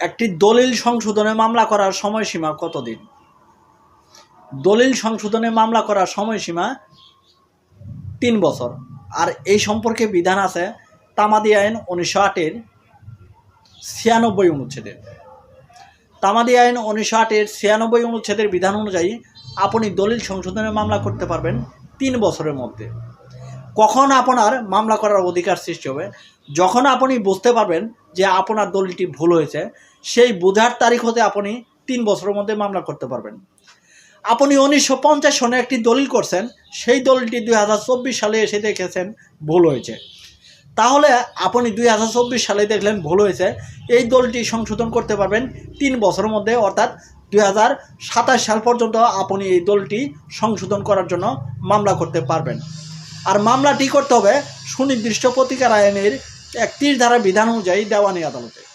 একটি দলিল সংশোধনে মামলা করার সময়সীমা কতদিন? দলিল সংশোধনে মামলা করার সময়সীমা তিন বছর। আর এই সম্পর্কে বিধান আছে তামাদি আইন উনিশশো আটের ছিয়ানব্বই অনুচ্ছেদের। তামাদি আইন উনিশশো আটের ছিয়ানব্বই অনুচ্ছেদের বিধান অনুযায়ী আপনি দলিল সংশোধনের মামলা করতে পারবেন তিন বছরের মধ্যে। কখন আপনার মামলা করার অধিকার সৃষ্টি হবে? যখন আপনি বুঝতে পারবেন যে আপনার দলিলটি ভুল হয়েছে, সেই বোঝার তারিখ হতে আপনি তিন বছরের মধ্যে মামলা করতে পারবেন। আপনি উনিশশো পঞ্চাশ সনে একটি দলিল করছেন, সেই দলিলটি দুই হাজার চব্বিশ সালে এসে দেখেছেন ভুল হয়েছে। তাহলে আপনি দুই হাজার চব্বিশ সালে দেখলেন ভুল হয়েছে, এই দলটি সংশোধন করতে পারবেন তিন বছরের মধ্যে, অর্থাৎ দুই হাজার সাতাশ সাল পর্যন্ত আপনি এই দলটি সংশোধন করার জন্য মামলা করতে পারবেন। আর মামলাটি করতে হবে সুনির্দিষ্ট প্রতিকার আইনের একত্রিশ ধারা বিধান অনুযায়ী দেওয়ানি আদালতে।